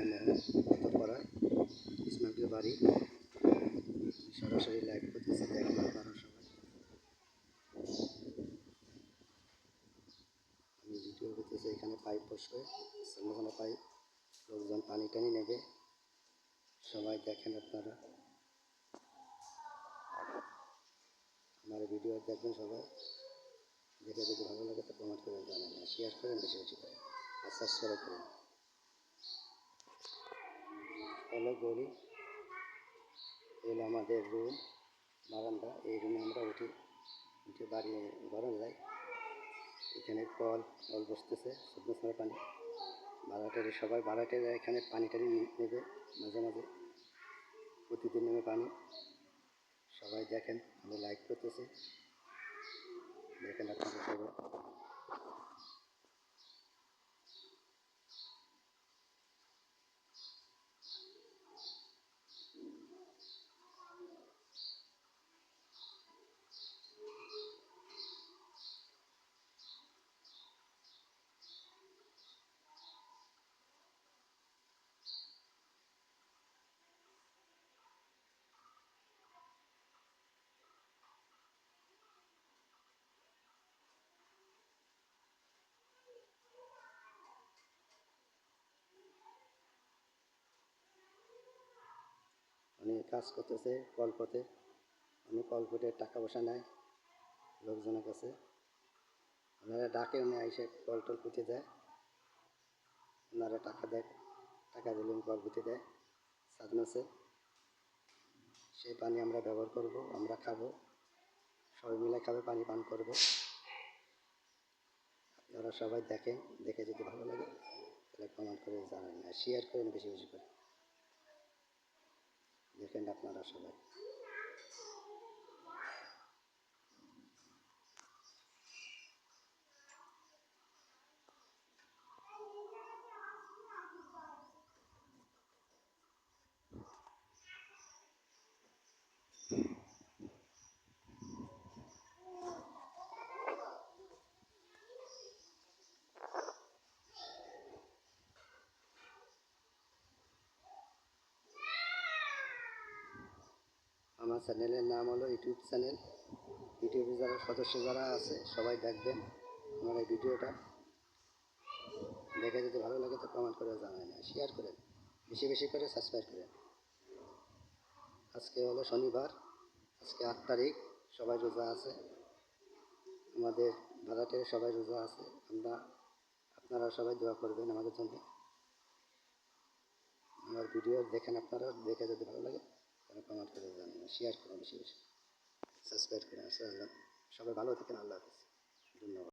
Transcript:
কতপাড়ায় ইসমাইলকে বাড়ি। সরাসরি লাইভ করতেছে দেখেন আপনারা সবাই। আমি ভিডিও করতেছি এখানে পাইপ বসবে সামনে পাইপ লোকজন পানি টানি নেবে। সবাই দেখেন আপনারা। আমার ভিডিও দেখবেন সবাই। দেখে যদি ভালো লাগে তো কমেন্ট করে আর শেয়ার করেন, বেশি বেশি করে। আর সাবস্ক্রাইব করেন। হলো গলি এলো আমাদের রুম বারান্দা। এই রুমে আমরা উঠি, উঠে বাড়ি ঘরে যাই। এখানে কল কল বসতেছে, শুকনো সময় পানি। ভাড়াটের সবাই ভাড়াটেরা এখানে পানি টানি নেবে মাঝে মাঝে। প্রতিদিন নেমে পানি। সবাই দেখেন, আমি লাইক করতেছি। দেখেন আপনারা সবাই। উনি কাজ করতেছে কলপথে উনি কলপথে টাকা পয়সা নেয় লোকজনের কাছে। ওনারা ডাকে, উনি এসে কল টল পুঁতে দেয়। ওনারা টাকা দেয়, টাকা দিলে উনি কল পুঁতে দেয়। সাজমাসে সেই পানি আমরা ব্যবহার করব, আমরা খাব। সবাই মিলে খাবে, পানি পান করব। আপনারা সবাই দেখেন, দেখে যদি ভালো লাগে, তাহলে কমেন্ট করে জানান আর শেয়ার করেন বেশি বেশি করে। দেখেন আপনারা সবাই। আমার চ্যানেলের নাম হলো ইউটিউব চ্যানেল। ইউটিউবে যারা সদস্য যারা আছে, সবাই দেখবেন আমার এই ভিডিওটা। দেখে যদি ভালো লাগে তো কমেন্ট করে জানাবেন আর শেয়ার করেন বেশি বেশি করে সাবস্ক্রাইব করেন আজকে হলো শনিবার, আজকে আট তারিখ, সবাই রোজা আছে। আমাদের ভাড়াটে সবাই রোজা আছে। আমরা, আপনারা সবাই দোয়া করবেন আমাদের জন্য। আমার ভিডিও দেখেন আপনারা, দেখে যদি ভালো লাগে তাহলে কমেন্ট করে শেয়ার করুন বেশি বেশি সাবস্ক্রাইব করুন। আসসালাম সবাই ভালো থাকেন। আল্লাহ হাফিজ। ধন্যবাদ।